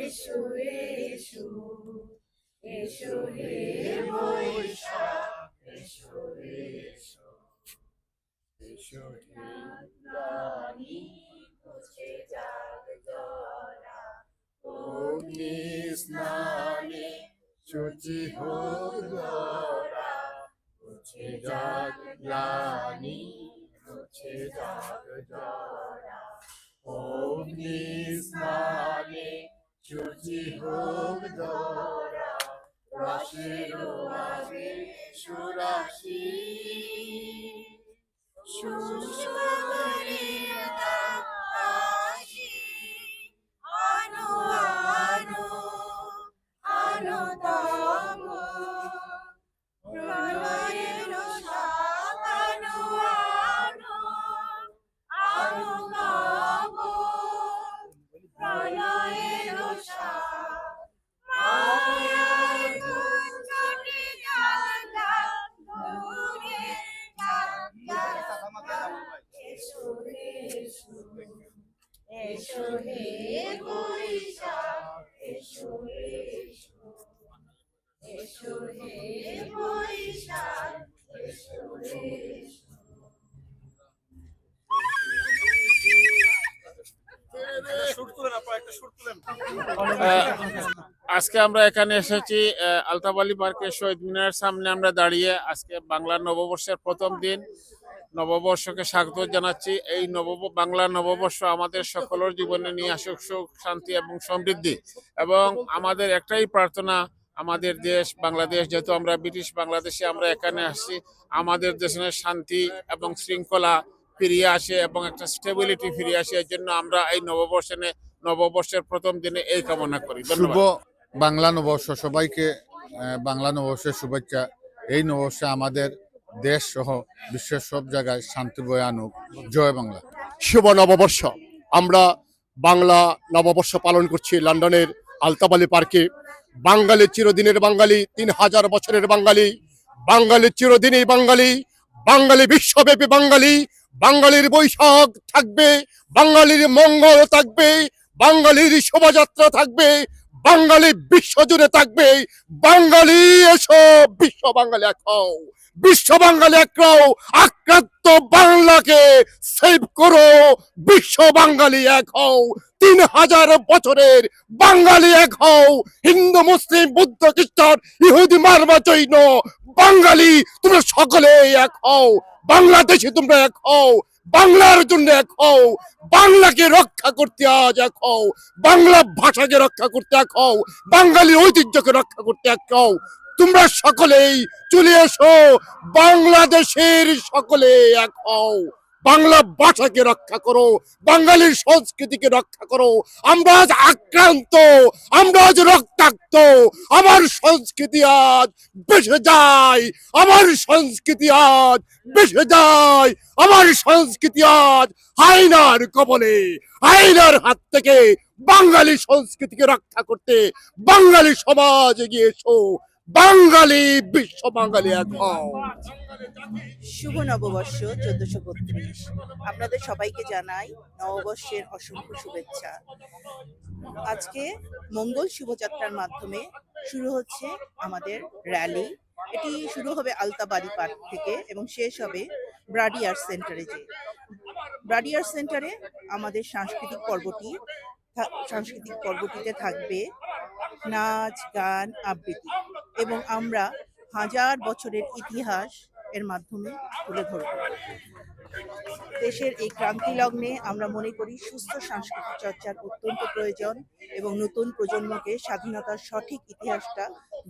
এসো এসো হে বৈশাখ এসো অগ্নি স্নানে শুচি হোক ধরা মুছে জাগ গ্লানি মুছে জরা অগ্নি স্নানে শুচি হোক ধরা রাশের সুরাশি সুষমারিয়া আজকে আমরা এখানে এসেছি আলতাবালি পার্কের শহীদ মিনারের সামনে আমরা দাঁড়িয়ে আজকে বাংলার নববর্ষের প্রথম দিন। নববর্ষকে স্বাগত জানাচ্ছি। এই নব বাংলা নববর্ষ আমাদের সকলের জীবনে নিয়ে আসুক সুখ, শান্তি এবং সমৃদ্ধি। এবং আমাদের একটাই প্রার্থনা, আমাদের দেশ বাংলাদেশ, যেহেতু আমরা ব্রিটিশ বাংলাদেশে আমরা এখানে আসছি, আমাদের দেশের শান্তি এবং শৃঙ্খলা ফিরিয়ে আসে এবং একটা স্টেবিলিটি ফিরিয়ে আসে এর জন্য আমরা এই নববর্ষে নববর্ষের প্রথম দিনে এই কামনা করি। শুভ বাংলা নববর্ষ। সবাইকে বাংলা নববর্ষের শুভেচ্ছা। এই নববর্ষে আমাদের দেশ সহ বিশ্বের সব জায়গায় শান্তি বয়ে আনুক। জয় বাংলা। শুভ নববর্ষ। আমরা বাংলা নববর্ষ পালন করছি লন্ডনের আলতাবালি পার্কে। বাঙালি চিরদিনের বাঙালি, তিন হাজার বছরের বাঙালি। বাঙালি চিরদিনই বাঙালি বাঙালি বিশ্বব্যাপী বাঙালি। বাঙালির বৈশাখ থাকবে, বাঙালির মঙ্গল থাকবে, বাঙালির শোভাযাত্রা থাকবে, বাঙালি বিশ্বজুড়ে থাকবে। বাঙালি এসো, বিশ্ব বাঙালি হও। বিশ্ব বাঙালি এক হও আক্রান্ত বাংলাকে সেভ করো। বিশ্ব বাঙালি এক হও। তিন হাজার বছরের বাঙালি এক হও। হিন্দু, মুসলিম, বুদ্ধ, খ্রিস্টান, ইহুদি, মারবা, জৈন, বাঙালি, তোমরা সকলে এক হও। বাংলাদেশে তোমরা এক হও। বাংলার জন্য এক হও। বাংলাকে রক্ষা করতে আজ এক হও। বাংলা ভাষাকে রক্ষা করতে এক হও। বাঙালি ঐতিহ্যকে রক্ষা করতে এক হও। তোমরা সকলেই চলে এসো বাংলাদেশের সকলে এক হও। বাংলা ভাষাকে রক্ষা করো বাঙালির সংস্কৃতিকে রক্ষা করো। আমরা আজ আক্রান্ত, আমরা আজ রক্তাক্ত। আমার সংস্কৃতি আজ বেসে যায়, আমার সংস্কৃতি আজ বেসে যায়, আমার সংস্কৃতি আজ হাইনার কবলে হাইনার হাত থেকে বাঙালি সংস্কৃতিকে রক্ষা করতে বাঙালি সমাজ এগিয়ে বাঙালি, বিশ্ব বাঙালি এক শুভ নববর্ষ, চোদ্দশো বত্রিশ। আপনাদের সবাইকে জানাই নববর্ষের অসংখ্য শুভেচ্ছা। আজকে মঙ্গল শুভযাত্রার মাধ্যমে শুরু হচ্ছে আমাদের র্যালি। এটি শুরু হবে আলতাবাড়ি পার্ক থেকে এবং শেষ হবে ব্রাডিয়ার সেন্টারে যে ব্রাডি আর্ট সেন্টারে আমাদের সাংস্কৃতিক পর্বটি সাংস্কৃতিক পর্বটিতে থাকবে নাচ, গান, আবৃত্তি। এবং আমরা হাজার বছরের ইতিহাস এর মাধ্যমে তুলে ধরব। দেশের এই ক্রান্তি লগ্নে আমরা মনে করি সুস্থ সাংস্কৃতিক চর্চার অত্যন্ত প্রয়োজন এবং নতুন প্রজন্মকে স্বাধীনতার সঠিক ইতিহাসটা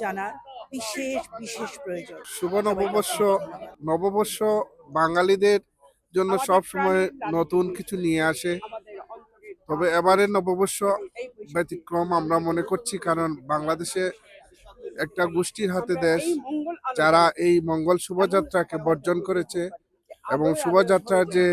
জানার বিশেষ বিশেষ প্রয়োজন। শুভ নববর্ষ। নববর্ষ বাঙালিদের জন্য সব সময় নতুন কিছু নিয়ে আসে। তবে এবারের নববর্ষ ব্যতিক্রম আমরা মনে করছি কারণ বাংলাদেশে একটা গোষ্ঠীর হাতে দেশ যারা এই মঙ্গল শোভাযাত্রাকে বর্জন করেছে এবং শোভাযাত্রার যে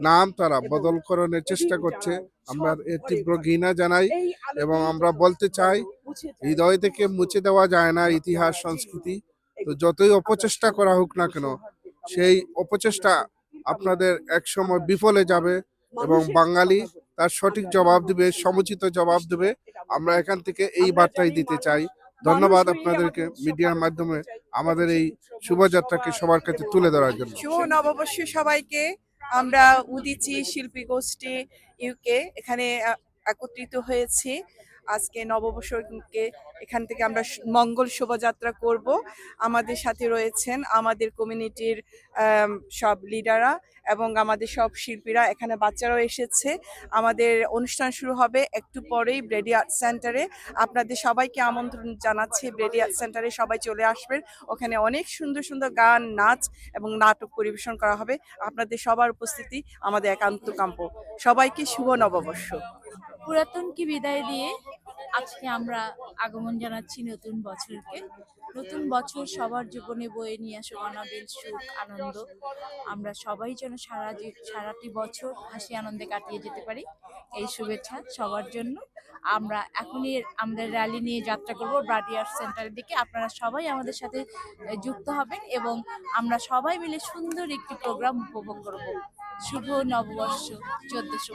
নাম তারা বদলকরণের চেষ্টা করছে আমরা এর তীব্র ঘৃণা জানাই এবং আমরা বলতে চাই হৃদয় থেকে মুছে দেওয়া যায় না ইতিহাস সংস্কৃতি। তো যতই অপচেষ্টা করা হোক না কেন সেই অপচেষ্টা আপনাদের একসময় বিফলে যাবে এবং বাঙালি তার সঠিক জবাব দেবে সমুচিত জবাব দেবে। আমরা এখান থেকে এই বার্তাই দিতে চাই। ধন্যবাদ আপনাদেরকে মিডিয়ার মাধ্যমে আমাদের এই শোভাযাত্রাকে সবার কাছে তুলে ধরার জন্য। শুভ নববর্ষ সবাইকে। আমরা উদিচি শিল্পী গোষ্ঠী ইউকে এখানে একত্রিত হয়েছি। আজকে নববর্ষকে এখান থেকে আমরা মঙ্গল শোভাযাত্রা করব। আমাদের সাথে রয়েছেন আমাদের কমিউনিটির সব লিডাররা এবং আমাদের সব শিল্পীরা। এখানে বাচ্চারাও এসেছে। আমাদের অনুষ্ঠান শুরু হবে একটু পরেই ব্রেডি আর্ট সেন্টারে আপনাদের সবাইকে আমন্ত্রণ জানাচ্ছি ব্রেডি আর্ট সেন্টারে সবাই চলে আসবেন। ওখানে অনেক সুন্দর সুন্দর গান, নাচ এবং নাটক পরিবেশন করা হবে। আপনাদের সবার উপস্থিতি আমাদের একান্ত কাম্য। সবাইকে শুভ নববর্ষ। পুরাতনকে বিদায় দিয়ে আজকে আমরা আগমন জানাচ্ছি নতুন বছরকে। নতুন বছর সবার জীবনে বয়ে নিয়ে আসুক অনাবিল সুখ, আনন্দ। আমরা সবাই যেন সারা সারাটি বছর হাসি, আনন্দে কাটিয়ে যেতে পারি। এই শুভেচ্ছা সবার জন্য। আমরা এখনই আমাদের র্যালি নিয়ে যাত্রা করব ব্রাডি আর্ট সেন্টারের দিকে। আপনারা সবাই আমাদের সাথে যুক্ত হবেন এবং আমরা সবাই মিলে সুন্দর একটি প্রোগ্রাম উপভোগ করব। শুভ নববর্ষ, চোদ্দশো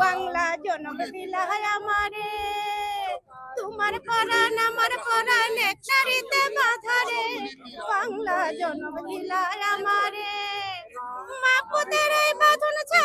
বাংলা দিলা আমারে, তোমার পরাণ, আমার পরাণ এক নারীতে বাধারে বাংলা জনম দিলা আমারে, মা পুতের বাঁধন ছাড়ার